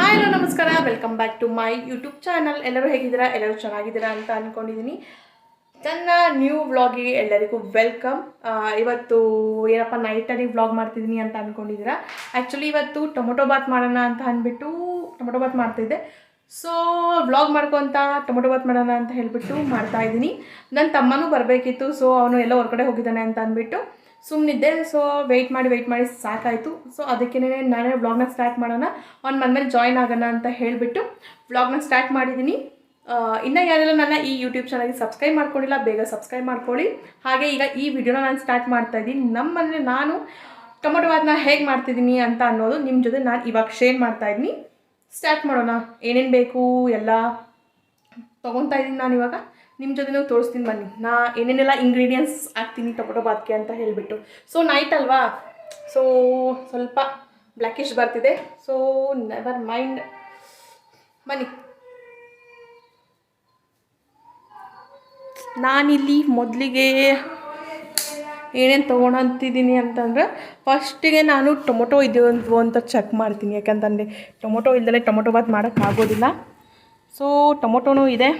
Hi hello ನಮಸ್ಕಾರ welcome back to my YouTube channel ಎಲ್ಲರೂ ಹೇಗಿದ್ದೀರಾ? ಎಲ್ಲರೂ ಚೆನ್ನಾಗಿದ್ದೀರಾ ಅಂತ ಅಂದ್ಕೊಂಡಿದ್ದೀನಿ ನನ್ನ ನ್ಯೂ ವ್ಲಾಗಿಗೆ ಎಲ್ಲರಿಗೂ ವೆಲ್ಕಮ್ ಇವತ್ತು ಏನಪ್ಪ ನೈಟಲ್ಲಿ ವ್ಲಾಗ್ ಮಾಡ್ತಿದ್ದೀನಿ ಅಂತ ಅಂದ್ಕೊಂಡಿದ್ದೀರಾ ಆ್ಯಕ್ಚುಲಿ ಇವತ್ತು ಟೊಮೊಟೊ ಬಾತ್ ಮಾಡೋಣ ಅಂತ ಅಂದ್ಬಿಟ್ಟು ಟೊಮೊಟೊ ಬಾತ್ ಮಾಡ್ತಿದ್ದೆ ಸೊ ವ್ಲಾಗ್ ಮಾಡ್ಕೊತ ಟೊಮೊಟೊ ಬಾತ್ ಮಾಡೋಣ ಅಂತ ಹೇಳಿಬಿಟ್ಟು ಮಾಡ್ತಾ ಇದ್ದೀನಿ. ನನ್ನ ತಮ್ಮನೂ ಬರಬೇಕಿತ್ತು ಸೊ ಅವನು ಎಲ್ಲ ಹೊರಗಡೆ ಹೋಗಿದ್ದಾನೆ ಅಂತ ಅಂದ್ಬಿಟ್ಟು ಸುಮ್ಮನಿದ್ದೆ ಸೊ ವೆಯ್ಟ್ ಮಾಡಿ ವೆಯ್ಟ್ ಮಾಡಿ ಸಾಕಾಯಿತು. ಸೊ ಅದಕ್ಕೇ ನಾನೇ ವ್ಲಾಗ್ನ ಸ್ಟಾರ್ಟ್ ಮಾಡೋಣ. ಅವ್ನು ಮನೇಲಿ ಜಾಯ್ನ್ ಆಗೋಣ ಅಂತ ಹೇಳಿಬಿಟ್ಟು ವ್ಲಾಗ್ನ ಸ್ಟಾರ್ಟ್ ಮಾಡಿದ್ದೀನಿ ಇನ್ನೂ ಯಾರೆಲ್ಲ ನನ್ನ ಈ ಯೂಟ್ಯೂಬ್ ಚಾನಲ್ಗೆ ಸಬ್ಸ್ಕ್ರೈಬ್ ಮಾಡ್ಕೊಂಡಿಲ್ಲ, ಬೇಗ ಸಬ್ಸ್ಕ್ರೈಬ್ ಮಾಡ್ಕೊಳ್ಳಿ. ಹಾಗೆ ಈಗ ಈ ವಿಡಿಯೋನ ನಾನು ಸ್ಟಾರ್ಟ್ ಮಾಡ್ತಾ ಇದ್ದೀನಿ. ಮನೇಲಿ ನಾನು ಟೊಮೊಟೊ ಬಾತ್ನ ಹೇಗೆ ಮಾಡ್ತಿದ್ದೀನಿ ಅಂತ ಅನ್ನೋದು ನಿಮ್ಮ ಜೊತೆ ನಾನು ಇವಾಗ ಶೇರ್ ಮಾಡ್ತಾ ಇದ್ದೀನಿ. ಸ್ಟಾರ್ಟ್ ಮಾಡೋಣ. ಏನೇನು ಬೇಕು, ಎಲ್ಲ ತೊಗೊತಾ ಇದ್ದೀನಿ ನಾನು ನಿಮ್ಮ ನಾವು ತೋರಿಸ್ತೀನಿ ಬನ್ನಿ. ನಾ ಏನೇನೆಲ್ಲ ಇಂಗ್ರೀಡಿಯೆಂಟ್ಸ್ ಹಾಕ್ತೀನಿ ಟೊಮೊಟೊ ಬಾತ್ಗೆ ಅಂತ ಹೇಳಿಬಿಟ್ಟು. ಸೊ ನೈಟ್ ಅಲ್ವಾ? ಸೊ ಸ್ವಲ್ಪ ಬ್ಲ್ಯಾಕಿಶ್ ಬರ್ತಿದೆ. ಸೊ ನೆವರ್ ಮೈಂಡ್ ಬನ್ನಿ. ನಾನಿಲ್ಲಿ ಮೊದಲಿಗೆ ಏನೇನು ತೊಗೊಳಂತಿದ್ದೀನಿ ಅಂತಂದರೆ ಫಸ್ಟಿಗೆ ನಾನು ಟೊಮೊಟೊ ಇದೆಯೋ ಅಂತ ಚೆಕ್ ಮಾಡ್ತೀನಿ. ಯಾಕಂತಂದರೆ ಟೊಮೊಟೊ ಇಲ್ದಲೇ ಟೊಮೊಟೊ ಬಾತ್ ಮಾಡೋಕ್ಕಾಗೋದಿಲ್ಲ ಸೊ ಟೊಮೊಟೊನೂ ಇದೆ.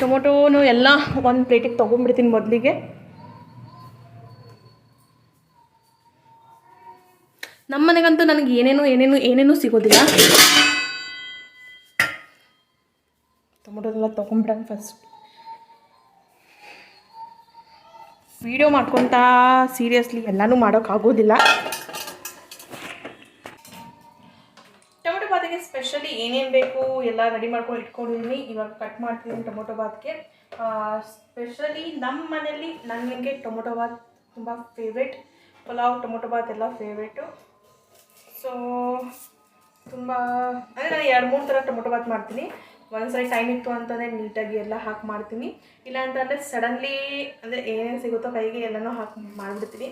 ಟೊಮೊಟೊನು ಎಲ್ಲ ಒಂದು ಪ್ಲೇಟಿಗೆ ತೊಗೊಂಡ್ಬಿಡ್ತೀನಿ ಮೊದಲಿಗೆ. ನಮ್ಮ ಮನೆಗಂತೂ ನನಗೆ ಏನೇನು ಏನೇನು ಏನೇನು ಸಿಗೋದಿಲ್ಲ. ಟೊಮೊಟೊದೆಲ್ಲ ತೊಗೊಂಬಿಡೋಣ ಫಸ್ಟ್ ವಿಡಿಯೋ ಮಾಡ್ಕೊತಾ ಸೀರಿಯಸ್ಲಿ ಎಲ್ಲನೂ ಮಾಡೋಕ್ಕಾಗೋದಿಲ್ಲ. ಏನೇನು ಬೇಕು ಎಲ್ಲ ರೆಡಿ ಮಾಡ್ಕೊಂಡು ಇಟ್ಕೊಂಡಿದ್ದೀನಿ ಇವಾಗ ಕಟ್ ಮಾಡ್ತಿದ್ದೀನಿ ಟೊಮೊಟೊ ಬಾತ್ಗೆ ಸ್ಪೆಷಲಿ ನಮ್ಮ ಮನೇಲಿ ನನಗೆ ಟೊಮೊಟೊ ಬಾತ್ ತುಂಬ ಫೇವ್ರೆಟ್ ಪಲಾವ್, ಟೊಮೊಟೊ ಬಾತ್ ಎಲ್ಲ ಫೇವ್ರೇಟು ಸೊ ತುಂಬ, ಅಂದರೆ ನಾನು ಎರಡು, ಮೂರು ಥರ ಟೊಮೊಟೊ ಬಾತ್ ಮಾಡ್ತೀನಿ. ಒಂದ್ಸರಿ ಟೈಮ್ ಇತ್ತು ಅಂತಂದರೆ ನೀಟಾಗಿ ಎಲ್ಲ ಹಾಕಿ ಮಾಡ್ತೀನಿ. ಇಲ್ಲ ಅಂತಂದರೆ ಸಡನ್ಲಿ ಅಂದರೆ ಏನೇನು ಸಿಗುತ್ತೋ ಕೈಗೆ ಎಲ್ಲನೂ ಹಾಕಿ ಮಾಡಿಬಿಡ್ತೀನಿ.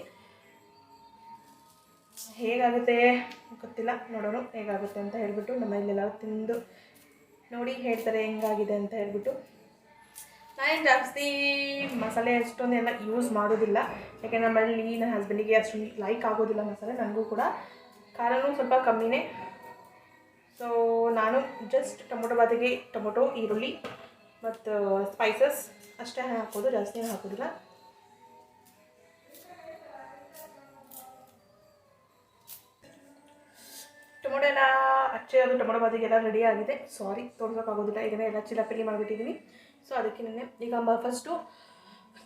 ಹೇಗಾಗುತ್ತೆ ಗೊತ್ತಿಲ್ಲ, ನೋಡೋಣ ಹೇಗಾಗುತ್ತೆ ಅಂತ ಹೇಳ್ಬಿಟ್ಟು ನಮ್ಮಲ್ಲೆಲ್ಲ ತಿಂದು ನೋಡಿ ಹೇಳ್ತಾರೆ ಹೆಂಗಾಗಿದೆ ಅಂತ ಹೇಳ್ಬಿಟ್ಟು. ನಾನು ಜಾಸ್ತಿ ಮಸಾಲೆ ಅಷ್ಟೊಂದೆಲ್ಲ ಯೂಸ್ ಮಾಡೋದಿಲ್ಲ. ಯಾಕೆಂದ್ರೆ ನಮ್ಮಲ್ಲಿ ನನ್ನ ಹಸ್ಬೆಂಡಿಗೆ ಅಷ್ಟೊಂದು ಲೈಕ್ ಆಗೋದಿಲ್ಲ ಮಸಾಲೆ, ನನಗೂ ಕೂಡ. ಖಾರನೂ ಸ್ವಲ್ಪ ಕಮ್ಮಿನೇ. ಸೊ ನಾನು ಜಸ್ಟ್ ಟೊಮೊಟೊ ಬಾತಿಗೆ ಟೊಮೊಟೊ, ಈರುಳ್ಳಿ ಮತ್ತು ಸ್ಪೈಸಸ್ ಅಷ್ಟೇ ಹಾಕೋದು, ಜಾಸ್ತಿ ಹಾಕೋದಿಲ್ಲ. ಟೊಮೊಟೊ ಎಲ್ಲ ಅಚ್ಚೆ ಅದು ಟೊಮೊಟೊ ಬಾತಿಗೆಲ್ಲ ರೆಡಿ ಆಗಿದೆ. ಸಾರಿ ತೋರಿಸೋಕ್ಕಾಗೋದಿಲ್ಲ ಈಗ ಎಲ್ಲ ಚಿಲಪಿಲಿ ಮಾಡಿಬಿಟ್ಟಿದ್ದೀನಿ ಸೊ ಅದಕ್ಕೆ ನಾನು ಈಗ ಫಸ್ಟು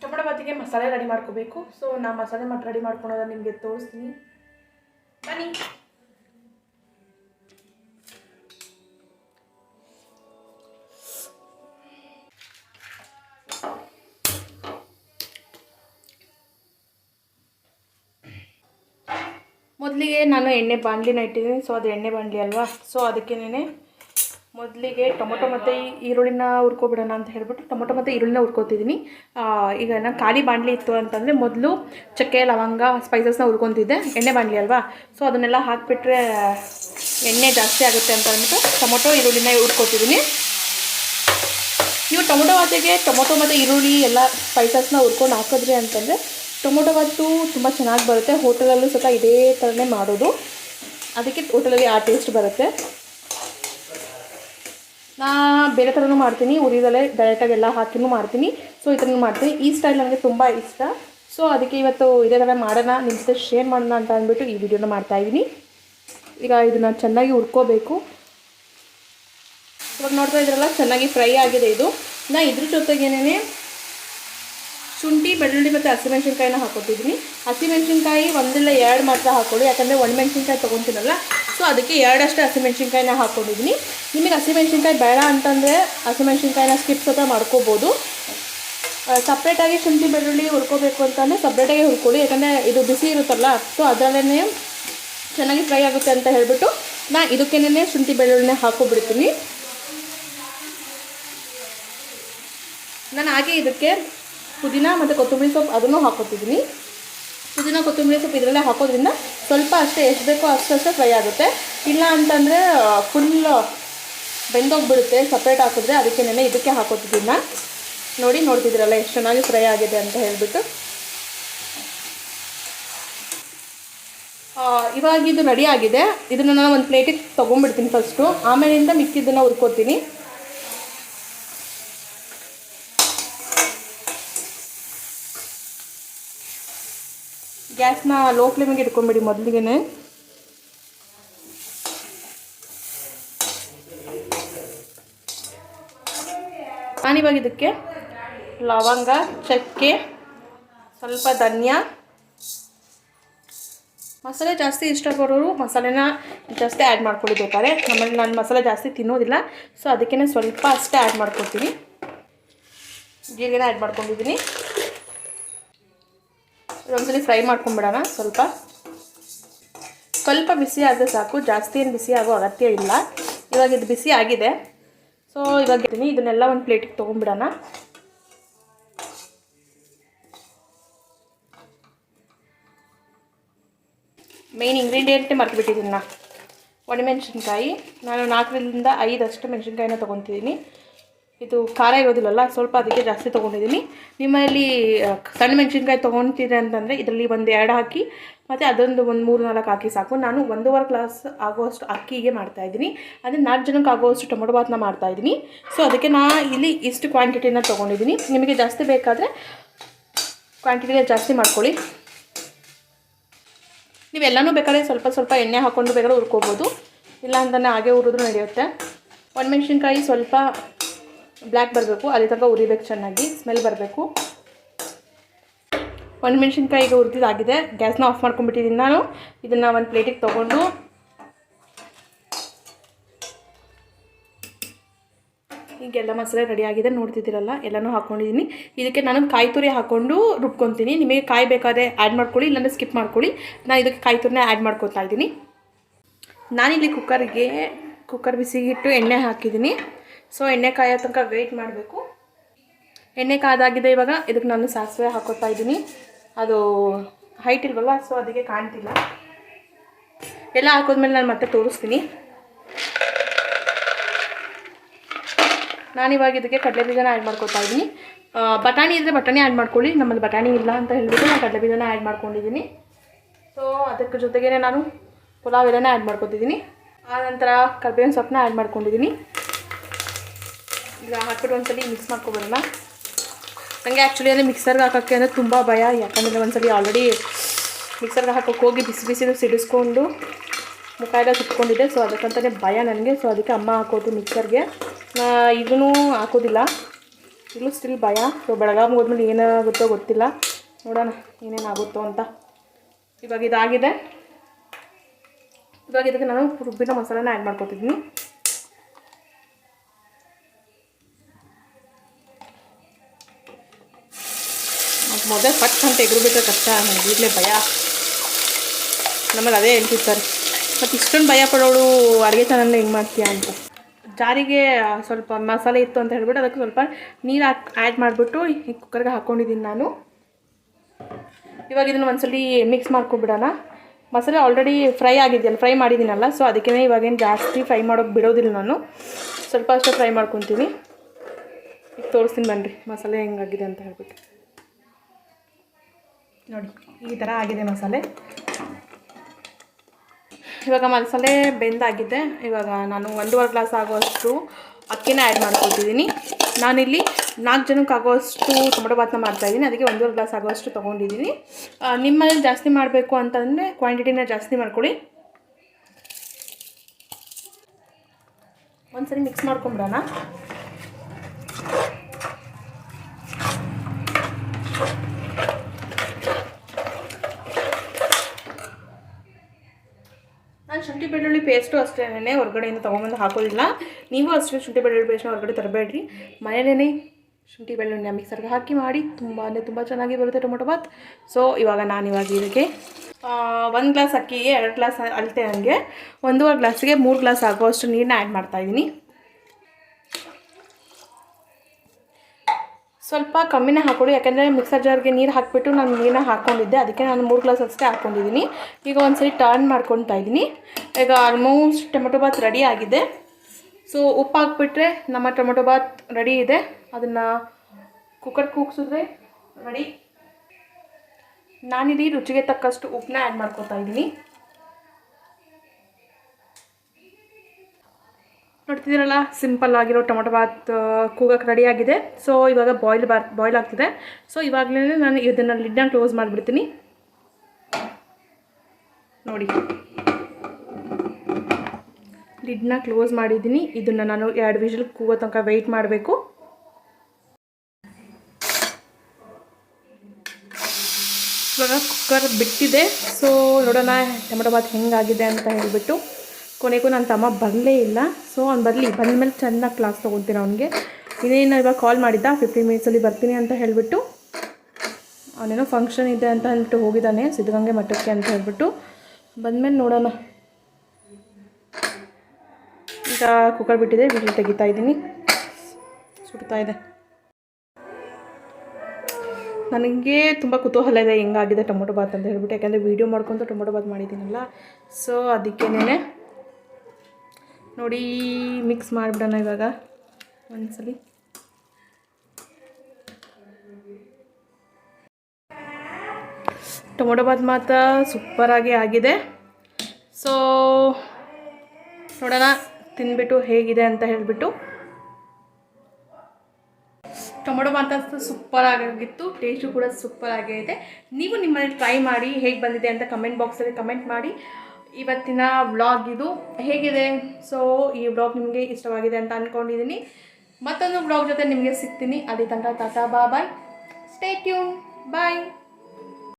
ಟೊಮೊಟೊ ಬಾತಿಗೆ ಮಸಾಲೆ ರೆಡಿ ಮಾಡ್ಕೋಬೇಕು. ಸೊ ನಾ ಮಸಾಲೆ ಮಾಡಿ ರೆಡಿ ಮಾಡ್ಕೊಳೋದ ನಿಮಗೆ ತೋರಿಸ್ತೀನಿ. ಬನ್ನಿ. ಮೊದಲಿಗೆ ನಾನು ಎಣ್ಣೆ ಬಾಣಲಿನ ಇಟ್ಟಿದ್ದೀನಿ. ಸೊ ಅದು ಎಣ್ಣೆ ಬಾಣಲಿ ಅಲ್ವಾ? ಸೊ ಅದಕ್ಕೇನೆ ಮೊದಲಿಗೆ ಟೊಮೊಟೊ ಮತ್ತು ಈರುಳ್ಳಿನ ಹುರ್ಕೊಬಿಡೋಣ ಅಂತ ಹೇಳ್ಬಿಟ್ಟು ಟೊಮೊಟೊ ಮತ್ತು ಈರುಳ್ಳಿನ ಹುರ್ಕೊತಿದ್ದೀನಿ. ಈಗ ನಾನು ಖಾಲಿ ಬಾಣಲಿ ಇತ್ತು ಅಂತಂದರೆ ಮೊದಲು ಚಕ್ಕೆ, ಲವಂಗ ಸ್ಪೈಸಸ್ನ ಹುರ್ಕೊತಿದ್ದೆ. ಎಣ್ಣೆ ಬಾಣಲಿ ಅಲ್ವಾ? ಸೊ ಅದನ್ನೆಲ್ಲ ಹಾಕಿಬಿಟ್ರೆ ಎಣ್ಣೆ ಜಾಸ್ತಿ ಆಗುತ್ತೆ ಅಂತ ಅಂದ್ಬಿಟ್ಟು ಟೊಮೊಟೊ, ಈರುಳ್ಳಿನ ಹುರ್ಕೊತಿದ್ದೀನಿ. ನೀವು ಟೊಮೊಟೊ ಬಾತಿಗೆ ಟೊಮೊಟೊ ಮತ್ತು ಈರುಳ್ಳಿ, ಎಲ್ಲ ಸ್ಪೈಸಸ್ನ ಹುರ್ಕೊಂಡು ಹಾಕಿದ್ರಿ ಅಂತಂದರೆ ಟೊಮೊಟೊ ಬಾತು, ತುಂಬ ಚೆನ್ನಾಗಿ ಬರುತ್ತೆ. ಹೋಟೆಲಲ್ಲೂ ಸಹ ಇದೇ ಥರನೇ ಮಾಡೋದು. ಅದಕ್ಕೆ ಹೋಟೆಲಲ್ಲಿ ಆ ಟೇಸ್ಟ್ ಬರುತ್ತೆ. ನಾ ಬೇರೆ ಥರನೂ ಮಾಡ್ತೀನಿ. ಉರಿದಲ್ಲೇ ಡೈರೆಕ್ಟಾಗಿ ಎಲ್ಲ ಹಾಕಿನೂ ಮಾಡ್ತೀನಿ. ಸೊ ಈ ಥರನೂ ಮಾಡ್ತೀನಿ. ಈ ಸ್ಟೈಲ್ ನನಗೆ ತುಂಬ ಇಷ್ಟ. ಸೊ ಅದಕ್ಕೆ ಇವತ್ತು ಇದೇ ಥರ ಮಾಡೋಣ. ನಿಮ್ಮ ಜೊತೆ ಶೇರ್ ಮಾಡೋಣ ಅಂತ ಅಂದ್ಬಿಟ್ಟು ಈ ವಿಡಿಯೋನ ಮಾಡ್ತಾಯಿದ್ದೀನಿ ಈಗ ಇದನ್ನು ಚೆನ್ನಾಗಿ ಹುರ್ಕೋಬೇಕು. ಇವಾಗ ನೋಡ್ತಾ ಇದ್ರಲ್ಲ ಚೆನ್ನಾಗಿ ಫ್ರೈ ಆಗಿದೆ ಇದು. ನಾ ಇದ್ರ ಜೊತೆಗೇನೆ ಶುಂಠಿ, ಬೆಳ್ಳುಳ್ಳಿ ಮತ್ತು ಹಸಿಮೆಣ್ಸಿನ್ಕಾಯಿನ ಹಾಕೊತಿದ್ದೀನಿ. ಹಸಿಮೆಣ್ಸಿನ್ಕಾಯಿ ಒಂದಿಲ್ಲ ಎರಡು ಮಾತ್ರ ಹಾಕೊಳ್ಳಿ, ಯಾಕಂದರೆ ಒಣಮೆಣ್ಸಿನ್ಕಾಯಿ ತೊಗೊತೀನಲ್ಲ ಸೊ ಅದಕ್ಕೆ ಎರಡಷ್ಟೇ ಹಸಿಮೆಣ್ಸಿನ್ಕಾಯಿನ ಹಾಕ್ಕೊಂಡಿದ್ದೀನಿ ನಿಮಗೆ ಹಸಿಮೆಣ್ಸಿನ್ಕಾಯಿ ಬೇಡ ಅಂತಂದರೆ ಹಸಿಮೆಣ್ಸಿನ್ಕಾಯಿನ ಸ್ಕಿಪ್ ಸಹ ಮಾಡ್ಕೋಬೋದು. ಸಪ್ರೇಟಾಗಿ ಶುಂಠಿ, ಬೆಳ್ಳುಳ್ಳಿ ಹುರ್ಕೋಬೇಕು ಅಂತಂದರೆ ಸಪ್ರೇಟಾಗಿ ಹುರ್ಕೊಳ್ಳಿ, ಯಾಕಂದರೆ ಇದು ಬಿಸಿ ಇರುತ್ತಲ್ಲ ಸೊ ಅದರಲ್ಲೇ ಚೆನ್ನಾಗಿ ಫ್ರೈ ಆಗುತ್ತೆ ಅಂತ ಹೇಳಿಬಿಟ್ಟು ನಾ ಇದಕ್ಕೇನೆ ಶುಂಠಿ, ಬೆಳ್ಳುಳ್ಳಿನ ಹಾಕೋಬಿಡ್ತೀನಿ. ನಾನು ಹಾಗೆ ಇದಕ್ಕೆ ಪುದೀನ ಮತ್ತು ಕೊತ್ತಂಬರಿ ಸೊಪ್ಪು ಅದನ್ನು ಹಾಕೋತಿದ್ದೀನಿ. ಪುದೀನ, ಕೊತ್ತಂಬರಿ ಸೊಪ್ಪು ಇದರಲ್ಲೇ ಹಾಕೋದ್ರಿಂದ ಸ್ವಲ್ಪ ಅಷ್ಟೇ ಎಷ್ಟು ಬೇಕೋ ಅಷ್ಟು ಅಷ್ಟೇ ಫ್ರೈ ಆಗುತ್ತೆ. ಇಲ್ಲ ಅಂತಂದರೆ ಫುಲ್ ಬೆಂದೋಗ್ಬಿಡುತ್ತೆ ಸಪ್ರೇಟ್ ಹಾಕಿದ್ರೆ ಅದಕ್ಕೆ ನೆನೆ ಇದಕ್ಕೆ ಹಾಕೋತಿದ್ದೀನಿ ನೋಡಿ, ನೋಡ್ತಿದ್ದೀರಲ್ಲ ಎಷ್ಟು ಚೆನ್ನಾಗಿ ಫ್ರೈ ಆಗಿದೆ ಅಂತ ಹೇಳಿಬಿಟ್ಟು. ಇವಾಗ ಇದು ರೆಡಿ ಆಗಿದೆ. ಇದನ್ನು ನಾನು ಒಂದು ಪ್ಲೇಟಿಗೆ ತೊಗೊಂಡ್ಬಿಡ್ತೀನಿ ಫಸ್ಟು ಆಮೇಲಿಂದ ಮಿಕ್ಕಿದ್ದನ್ನು ಹುರ್ಕೋತೀನಿ ಗ್ಯಾಸ್ನ ಲೋ ಫ್ಲೇಮಿಗೆ ಇಟ್ಕೊಂಬಿಡಿ ಮೊದಲಿಗೆ ನಾನಿವಾಗ ಇದಕ್ಕೆ ಲವಂಗ, ಚಕ್ಕೆ, ಸ್ವಲ್ಪ ಧನ್ಯ. ಮಸಾಲೆ ಜಾಸ್ತಿ ಇಷ್ಟಪಡೋರು ಮಸಾಲೆನ ಜಾಸ್ತಿ ಆ್ಯಡ್ ಮಾಡ್ಕೊಳ್ಳಿ ಬೇಕಾದ್ರೆ ನಮ್ಮಲ್ಲಿ ನಾನು ಮಸಾಲೆ ಜಾಸ್ತಿ ತಿನ್ನೋದಿಲ್ಲ ಸೊ ಅದಕ್ಕೇ ಸ್ವಲ್ಪ ಅಷ್ಟೇ ಆ್ಯಡ್ ಮಾಡ್ಕೊತೀನಿ ಜೀರಿಗೆನ ಆ್ಯಡ್ ಮಾಡ್ಕೊಂಡಿದ್ದೀನಿ. ಒಂದ್ಸಲಿ ಫ್ರೈ ಮಾಡ್ಕೊಂಬಿಡೋಣ ಸ್ವಲ್ಪ. ಸ್ವಲ್ಪ ಬಿಸಿ ಆದರೆ ಸಾಕು, ಜಾಸ್ತಿ ಏನು ಬಿಸಿ ಆಗೋ ಅಗತ್ಯ ಇಲ್ಲ. ಇವಾಗ ಇದು ಬಿಸಿ ಆಗಿದೆ. ಸೊ ಇವಾಗ ಇದನ್ನೆಲ್ಲ ಒಂದು ಪ್ಲೇಟಿಗೆ ತೊಗೊಂಬಿಡೋಣ. ಮೇಯ್ನ್ ಇಂಗ್ರೀಡಿಯೆಂಟೇ ಮರ್ತುಬಿಟ್ಟಿದ್ದೀನಿ ನಾ. ಒಣಮೆಣ್ಸಿನ್ಕಾಯಿ. ನಾನು ನಾಲ್ಕರಿಂದ ಐದಷ್ಟು ಮೆಣಸಿನ್ಕಾಯಿನ ತೊಗೊತಿದ್ದೀನಿ. ಇದು ಖಾರ ಇರೋದಿಲ್ಲಲ್ಲ, ಸ್ವಲ್ಪ ಅದಕ್ಕೆ ಜಾಸ್ತಿ ತೊಗೊಂಡಿದ್ದೀನಿ. ನಿಮ್ಮಲ್ಲಿ ಸಣ್ಣ ಮೆಣಸಿನ್ಕಾಯಿ ತೊಗೊತೀರಿ ಅಂತಂದರೆ ಇದರಲ್ಲಿ ಒಂದು ಎರಡು ಹಾಕಿ, ಮತ್ತು ಅದೊಂದು ಒಂದು ಮೂರು ನಾಲ್ಕು ಹಾಕಿ ಸಾಕು. ನಾನು ಒಂದೂವರೆ ಗ್ಲಾಸ್ ಆಗೋಷ್ಟು ಅಕ್ಕಿಗೆ ಮಾಡ್ತಾಯಿದ್ದೀನಿ ಅಂದರೆ ನಾಲ್ಕು ಜನಕ್ಕೆ ಆಗೋಷ್ಟು ಟೊಮೊಟೊ ಬಾತ್ನ ಮಾಡ್ತಾಯಿದ್ದೀನಿ ಸೊ ಅದಕ್ಕೆ ನಾ ಇಲ್ಲಿ ಇಷ್ಟು ಕ್ವಾಂಟಿಟಿನ ತೊಗೊಂಡಿದ್ದೀನಿ. ನಿಮಗೆ ಜಾಸ್ತಿ ಬೇಕಾದರೆ ಕ್ವಾಂಟಿಟಿನ ಜಾಸ್ತಿ ಮಾಡ್ಕೊಳ್ಳಿ. ನೀವೆಲ್ಲನೂ ಬೇಕಾದ್ರೆ ಸ್ವಲ್ಪ ಸ್ವಲ್ಪ ಎಣ್ಣೆ ಹಾಕ್ಕೊಂಡು ಬೇಕಾದ್ರೆ ಹುರ್ಕೋಬೋದು. ಇಲ್ಲ ಅಂತಲೇ ಹಾಗೆ ಹುರಿದ್ರೂ ನಡೆಯುತ್ತೆ. ಒಣಮೆಣ್ಸಿನ್ಕಾಯಿ ಸ್ವಲ್ಪ ಬ್ಲ್ಯಾಕ್ ಬರಬೇಕು, ಅಲ್ಲಿ ತನಕ ಉರಿಬೇಕು ಚೆನ್ನಾಗಿ ಸ್ಮೆಲ್ ಬರಬೇಕು. ಒಣಮೆಣ್ಸಿನ್ಕಾಯಿಗೆ ಹುರಿದಿದ್ದಾಗಿದೆ ಗ್ಯಾಸ್ನ ಆಫ್ ಮಾಡ್ಕೊಂಡ್ಬಿಟ್ಟಿದ್ದೀನಿ ನಾನು. ಇದನ್ನು ಒಂದು ಪ್ಲೇಟಿಗೆ ತೊಗೊಂಡು. ಈಗೆಲ್ಲ ಮಸಾಲೆ ಆಗಿದೆ, ನೋಡ್ತಿದ್ದೀರಲ್ಲ, ಎಲ್ಲನೂ ಹಾಕ್ಕೊಂಡಿದ್ದೀನಿ ಇದಕ್ಕೆ ನಾನು ಕಾಯಿ ತುರಿ ಹಾಕ್ಕೊಂಡು ರುಬ್ಕೊತೀನಿ. ನಿಮಗೆ ಕಾಯಿ ಬೇಕಾದ್ರೆ ಆ್ಯಡ್ ಮಾಡ್ಕೊಳ್ಳಿ, ಇಲ್ಲಾಂದರೆ ಸ್ಕಿಪ್ ಮಾಡ್ಕೊಳ್ಳಿ. ನಾನು ಇದಕ್ಕೆ ಕಾಯಿ ತುರಿನ ಆ್ಯಡ್ ಮಾಡ್ಕೊತಾ ಇದ್ದೀನಿ. ನಾನಿಲ್ಲಿ ಕುಕ್ಕರ್ಗೆ ಕುಕ್ಕರ್ ಬಿಸಿಗಿಟ್ಟು ಎಣ್ಣೆ ಹಾಕಿದ್ದೀನಿ ಸೊ ಎಣ್ಣೆ ಕಾಯೋ ತನಕ ವೆಯ್ಟ್ ಮಾಡಬೇಕು. ಎಣ್ಣೆ ಕಾದಾಗಿದೆ ಇವಾಗ, ಇದಕ್ಕೆ ನಾನು ಸಾಸಿವೆ ಹಾಕೋತಾ ಇದ್ದೀನಿ. ಅದು ಹೈಟ್ ಇಲ್ವಲ್ಲ ಸೊ ಅದಕ್ಕೆ ಕಾಣ್ತಿಲ್ಲ. ಎಲ್ಲ ಹಾಕೋದ್ಮೇಲೆ ನಾನು ಮತ್ತೆ ತೋರಿಸ್ತೀನಿ. ನಾನಿವಾಗ ಇದಕ್ಕೆ ಕಡಲೆ ಬೀಜನ ಆ್ಯಡ್ ಮಾಡ್ಕೊತಾ ಇದ್ದೀನಿ. ಬಟಾಣಿ ಇದ್ದರೆ ಬಟಾಣಿ ಆ್ಯಡ್ ಮಾಡ್ಕೊಳ್ಳಿ, ನಮ್ಮಲ್ಲಿ ಬಟಾಣಿ ಇಲ್ಲ ಅಂತ ಹೇಳಿಬಿಟ್ಟು ನಾನು ಕಡಲೆ ಬೀಜನ ಆ್ಯಡ್ ಮಾಡ್ಕೊಂಡಿದ್ದೀನಿ. ಸೊ ಅದಕ್ಕೆ ಜೊತೆಗೇ ನಾನು ಪುಲಾವ್ ಎಲ್ಲನೇ ಆ್ಯಡ್ ಮಾಡ್ಕೊತಿದ್ದೀನಿ. ಆನಂತರ ಕರ್ಬೇವಿನ ಸೊಪ್ಪನ್ನ ಆ್ಯಡ್ ಮಾಡ್ಕೊಂಡಿದ್ದೀನಿ. ಈಗ ಹಾಕ್ಬಿಟ್ಟು ಒಂದ್ಸಲಿ ಮಿಕ್ಸ್ ಮಾಡ್ಕೊಬೋದಲ್ಲ ನನಗೆ ಆ್ಯಕ್ಚುಲಿ ಅಂದರೆ ಮಿಕ್ಸರ್ಗೆ ಹಾಕೋಕ್ಕೆ ಅಂದರೆ ತುಂಬ ಭಯ, ಯಾಕಂದರೆ ಒಂದ್ಸಲಿ ಆಲ್ರೆಡಿ ಮಿಕ್ಸರ್ಗೆ ಹಾಕೋಕೆ ಹೋಗಿ ಬಿಸಿ ಬಿಸಿನೂ ಸಿಡಿಸ್ಕೊಂಡು ಮುಖ ಎಲ್ಲ ಸುಟ್ಕೊಂಡಿದ್ದೆ ಸೊ ಅದಕ್ಕಂತಲೇ ಭಯ ನನಗೆ ಸೊ ಅದಕ್ಕೆ ಅಮ್ಮ ಹಾಕೋದು ಮಿಕ್ಸರ್ಗೆ ಇದೂ ಹಾಕೋದಿಲ್ಲ. ಈಗಲೂ ಸ್ಟಿಲ್ ಭಯ. ಸೊ ಬೆಳಗಾವಿ ಹೋದ್ಮೇಲೆ ಏನಾಗುತ್ತೋ ಗೊತ್ತಿಲ್ಲ. ನೋಡೋಣ ಏನೇನಾಗುತ್ತೋ ಅಂತ. ಇವಾಗ ಇದಾಗಿದೆ. ಇವಾಗ ಇದಕ್ಕೆ ನಾನು ರುಬ್ಬಿನ ಮಸಾಲೆನ ಆ್ಯಡ್ ಮಾಡ್ಕೊತಿದ್ದೀನಿ. ಮೊದಲು ಫಟ್ ಅಂತ ಎಗರು ಕಷ್ಟ ನನಗೆ ಈಗಲೇ ಭಯ. ನಮ್ಮಲ್ಲಿ ಅದೇ ಹೇಳ್ತಿರ್ತಾರೆ. ಮತ್ತು ಇಷ್ಟೊಂದು ಭಯ ಪಡೋಳು ಅಡುಗೆ ಚಾನಲ್ನ ಹೆಂಗೆ ಮಾಡ್ತೀಯಾ? ಅಂತ. ಜಾರಿಗೆ ಸ್ವಲ್ಪ ಮಸಾಲೆ ಇತ್ತು ಅಂತ ಹೇಳ್ಬಿಟ್ಟು ಅದಕ್ಕೆ ಸ್ವಲ್ಪ ನೀರು ಹಾಕಿ ಆ್ಯಡ್ ಮಾಡಿಬಿಟ್ಟು ಈ ಕುಕ್ಕರ್ಗೆ ಹಾಕ್ಕೊಂಡಿದ್ದೀನಿ ನಾನು. ಇವಾಗ ಇದನ್ನು ಒಂದ್ಸಲಿ ಮಿಕ್ಸ್ ಮಾಡ್ಕೊಬಿಡೋಣ. ಮಸಾಲೆ ಆಲ್ರೆಡಿ ಫ್ರೈ ಆಗಿದೆಯಲ್ಲ ಫ್ರೈ ಮಾಡಿದ್ದೀನಲ್ಲ ಸೊ ಅದಕ್ಕೇ ಇವಾಗೇನು ಜಾಸ್ತಿ ಫ್ರೈ ಮಾಡೋಕೆ ಬಿಡೋದಿಲ್ಲ ನಾನು. ಸ್ವಲ್ಪ ಅಷ್ಟೇ ಫ್ರೈ ಮಾಡ್ಕೊತೀನಿ. ಈಗ ತೋರಿಸ್ತೀನಿ ಬನ್ನಿರಿ ಮಸಾಲೆ ಹೆಂಗಾಗಿದೆ ಅಂತ ಹೇಳ್ಬಿಟ್ಟು. ನೋಡಿ, ಈ ಥರ ಆಗಿದೆ ಮಸಾಲೆ. ಇವಾಗ ಮಸಾಲೆ ಬೆಂದಾಗಿದೆ. ಇವಾಗ ನಾನು ಒಂದೂವರೆ ಗ್ಲಾಸ್ ಆಗುವಷ್ಟು ಅಕ್ಕಿನ ಆ್ಯಡ್ ಮಾಡ್ಕೊತಿದ್ದೀನಿ ನಾನಿಲ್ಲಿ ನಾಲ್ಕು ಜನಕ್ಕೆ ಆಗೋಷ್ಟು ಟೊಮೊಟೊ ಭಾತ್ನ ಮಾಡ್ತಾಯಿದ್ದೀನಿ ಅದಕ್ಕೆ ಒಂದೂವರೆ ಗ್ಲಾಸ್ ಆಗೋಷ್ಟು ತೊಗೊಂಡಿದ್ದೀನಿ. ನಿಮ್ಮಲ್ಲಿ ಜಾಸ್ತಿ ಮಾಡಬೇಕು ಅಂತಂದರೆ ಕ್ವಾಂಟಿಟಿನ ಜಾಸ್ತಿ ಮಾಡ್ಕೊಳ್ಳಿ. ಒಂದ್ಸರಿ ಮಿಕ್ಸ್ ಮಾಡ್ಕೊಂಬಿಡೋಣ ನಾನು ಶುಂಠಿ ಬೆಳ್ಳುಳ್ಳಿ ಪೇಸ್ಟು ಅಷ್ಟೇನೆ ಹೊರಗಡೆಯಿಂದ ತೊಗೊಂಬಂದು ಹಾಕೋದಿಲ್ಲ. ನೀವು ಅಷ್ಟೇ ಶುಂಠಿ ಬೆಳ್ಳುಳ್ಳಿ ಪೇಸ್ಟ್ನ ಹೊರಗಡೆ ತರಬೇಡ್ರಿ. ಮನೆಯಲ್ಲೇ ಶುಂಠಿ ಬೆಳ್ಳುಳ್ಳಿನ ಮಿಕ್ಸರ್ಗೆ ಹಾಕಿ ಮಾಡಿ ತುಂಬ ಅಂದರೆ ತುಂಬ ಚೆನ್ನಾಗಿ ಬರುತ್ತೆ ಟೊಮೊಟೊ ಬಾತ್. ಸೊ ಇವಾಗ ನಾನು ಇವಾಗ ಇದಕ್ಕೆ ಒಂದು ಗ್ಲಾಸ್ ಅಕ್ಕಿಗೆ ಎರಡು ಗ್ಲಾಸ್ ಅಳತೆ ಹಂಗೆ, ಒಂದೂವರೆ ಗ್ಲಾಸಿಗೆ ಮೂರು ಗ್ಲಾಸ್ ಆಗುವಷ್ಟು ನೀರನ್ನ ಆ್ಯಡ್ ಮಾಡ್ತಾಯಿದ್ದೀನಿ ಸ್ವಲ್ಪ ಕಮ್ಮಿನೇ ಹಾಕ್ಕೊಡಿ, ಯಾಕೆಂದರೆ ಮಿಕ್ಸರ್ ಜಾರ್ಗೆ ನೀರು ಹಾಕಿಬಿಟ್ಟು ನಾನು ನೀರನ್ನ ಹಾಕ್ಕೊಂಡಿದ್ದೆ ಅದಕ್ಕೆ ನಾನು ಮೂರು ಗ್ಲಾಸ್ ಅಷ್ಟೇ ಹಾಕ್ಕೊಂಡಿದ್ದೀನಿ ಈಗ ಒಂದ್ಸರಿ ಟರ್ನ್ ಮಾಡ್ಕೊತಾ ಇದ್ದೀನಿ ಈಗ ಆಲ್ಮೋಸ್ಟ್ ಟೊಮೆಟೊ ಬಾತ್ ರೆಡಿ ಆಗಿದೆ. ಸೊ ಉಪ್ಪು ಹಾಕ್ಬಿಟ್ರೆ ನಮ್ಮ ಟೊಮೆಟೊ ಬಾತ್ ರೆಡಿ ಇದೆ. ಅದನ್ನು ಕುಕ್ಕರ್ ಕೂಗ್ಸಿದ್ರೆ ರೆಡಿ ನಾನಿಲ್ಲಿ ರುಚಿಗೆ ತಕ್ಕಷ್ಟು ಉಪ್ಪನ್ನ ಆ್ಯಡ್ ಮಾಡ್ಕೊತಾ ಇದ್ದೀನಿ ನೋಡ್ತಿದ್ದೀರಲ್ಲ ಸಿಂಪಲ್ ಆಗಿರೋ ಟೊಮೊಟೊ ಬಾತ್ ಕೂಗಕ್ಕೆ ರೆಡಿ ಆಗಿದೆ. ಸೊ ಇವಾಗ ಬಾಯ್ಲ್ ಬಾತ್ ಬಾಯ್ಲ್ ಆಗ್ತಿದೆ. ಸೊ ಇವಾಗಲೇ ನಾನು ಇದನ್ನು ಲಿಡ್ನ ಕ್ಲೋಸ್ ಮಾಡಿಬಿಡ್ತೀನಿ. ನೋಡಿ. ಲಿಡ್ನ ಕ್ಲೋಸ್ ಮಾಡಿದ್ದೀನಿ. ಇದನ್ನು ನಾನು ಎರಡು ವಿಷಲ್ ಕೂಗೋ ತನಕ ವೆಯ್ಟ್ ಮಾಡಬೇಕು. ಇವಾಗ ಕುಕ್ಕರ್ ಬಿಟ್ಟಿದೆ. ಸೊ ನೋಡೋಣ ಟೊಮೊಟೊ ಬಾತ್ ಹೆಂಗಾಗಿದೆ ಅಂತ ಹೇಳಿಬಿಟ್ಟು. ಕೊನೆಗೂ ನನ್ನ ತಮ್ಮ ಬರಲೇ ಇಲ್ಲ. ಸೊ ಅವ್ನು ಬರಲಿ. ಬಂದ ಮೇಲೆ ಚೆನ್ನಾಗಿ ಕ್ಲಾಸ್ ತೊಗೊತೀನಿ ಅವನಿಗೆ. ಇನ್ನೇನು ಇವಾಗ ಕಾಲ್ ಮಾಡಿದ್ದ? ಫಿಫ್ಟೀನ್ ಮಿನಿಟ್ಸಲ್ಲಿ ಬರ್ತೀನಿ ಅಂತ ಹೇಳಿಬಿಟ್ಟು, ಅವನೇನೋ ಫಂಕ್ಷನ್ ಇದೆ ಅಂತ ಅಂದ್ಬಿಟ್ಟು ಹೋಗಿದ್ದಾನೆ, ಸಿದ್ಧಗಂಗೆ ಮಠಕ್ಕೆ ಅಂತ ಹೇಳ್ಬಿಟ್ಟು. ಬಂದಮೇಲೆ ನೋಡೋಣ. ಈಗ ಕುಕ್ಕರ್ ಬಿಟ್ಟಿದೆ ವಿಡಿಯೋ ತೆಗಿತಾ ಇದ್ದೀನಿ. ಸುಡ್ತಾ ಇದೆ. ನನಗೆ ತುಂಬ ಕುತೂಹಲ ಇದೆ, ಹೆಂಗಾಗಿದೆ ಟೊಮೊಟೊ ಬಾತ್ ಅಂತ ಹೇಳ್ಬಿಟ್ಟು. ಯಾಕೆಂದರೆ ವೀಡಿಯೋ ಮಾಡ್ಕೊತ ಟೊಮೊಟೊ ಬಾತ್ ಮಾಡಿದ್ದೀನಲ್ಲ. ಸೊ ಅದಕ್ಕೇನೆ ನೋಡಿ ಮಿಕ್ಸ್ ಮಾಡಿಬಿಡೋಣ ಇವಾಗ. ಒಂದ್ಸಲಿ. ಟೊಮೊಟೊ ಬಾತ್ ಮಾತ್ರ ಸೂಪರಾಗಿ ಆಗಿದೆ. ಸೊ ನೋಡೋಣ ತಿಂದ್ಬಿಟ್ಟು ಹೇಗಿದೆ ಅಂತ ಹೇಳಿಬಿಟ್ಟು. ಟೊಮೊಟೊ ಮಾತ್ರ ಸೂಪರ್ ಆಗಿತ್ತು ಟೇಸ್ಟು ಕೂಡ ಸೂಪರ್ ಇದೆ. ನೀವು ನಿಮ್ಮಲ್ಲಿ ಟ್ರೈ ಮಾಡಿ ಹೇಗೆ ಬಂದಿದೆ ಅಂತ ಕಮೆಂಟ್ ಬಾಕ್ಸಲ್ಲಿ ಕಮೆಂಟ್ ಮಾಡಿ. ಇವತ್ತಿನ ವ್ಲಾಗ್ ಇದು ಹೇಗಿದೆ? ಸೊ ಈ ವ್ಲಾಗ್ ನಿಮಗೆ ಇಷ್ಟವಾಗಿದೆ ಅಂತ ಅಂದ್ಕೊಂಡಿದ್ದೀನಿ ಮತ್ತೊಂದು ವ್ಲಾಗ್ ಜೊತೆ ನಿಮಗೆ ಸಿಗ್ತೀನಿ. ಅಲ್ಲಿ ತನಕ ಟಾಟಾ ಬಾ ಬಾಯ್ ಸ್ಟೇ ಟ್ಯೂನ್ ಬಾಯ್